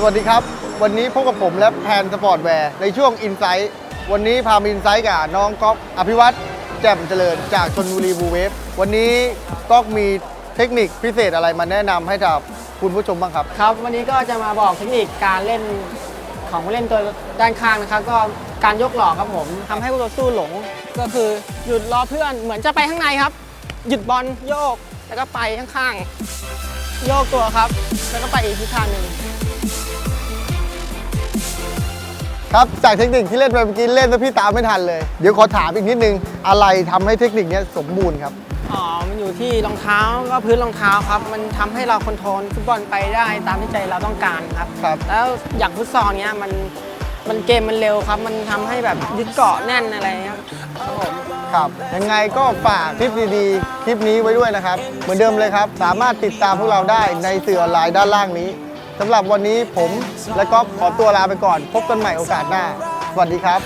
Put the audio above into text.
สวัสดีครับ วันนี้พบกับผมและแพนสปอร์ตแวร์ในช่วงอินไซต์วันนี้พามาอินไซต์กับน้องก๊อกอภิวัตรแจ่มเจริญจากชนบุรีบูเวฟวันนี้ก๊อกมีเทคนิคพิเศษอะไรมาแนะนำให้กับคุณผู้ชมบ้างครับ ครับ วันนี้ก็จะมาบอกเทคนิคการเล่นของผู้เล่นตัวด้านข้างนะครับ ก็การยกหลอกครับผมทำให้ผู้ต่อสู้หลง ก็คือหยุดรอเพื่อนเหมือนจะไปข้างในครับ หยุดบอลโยก แล้วก็ไปข้างๆ โยกตัวครับ แล้วก็ไปอีกทิศทางหนึ่งครับ จากเทคนิคที่เล่นไปเมื่อกี้เล่นแล้วพี่ตามไม่ทันเลย เดี๋ยวขอถามอีกนิดนึง อะไรทำให้เทคนิคเนี้ยสมบูรณ์ครับ อ๋อ มันอยู่ที่รองเท้าก็พื้นรองเท้าครับ มันทำให้เราคอนโทรลฟุตบอลไปได้ตามที่ใจเราต้องการครับ ครับ แล้วอย่างฟุตซอลเนี้ยมันมันเกมมันเร็วครับ มันทำให้แบบยึดเกาะแน่นอะไรเงี้ยครับผม ครับยังไงก็ฝากคลิปดีๆ คลิปนี้ไว้ด้วยนะครับ เหมือนเดิมเลยครับ สามารถติดตามพวกเราได้ในสื่อออนไลน์ด้านล่างนี้สำหรับวันนี้ผมและก็ขอตัวลาไปก่อน พบกันใหม่โอกาสหน้า สวัสดีครับ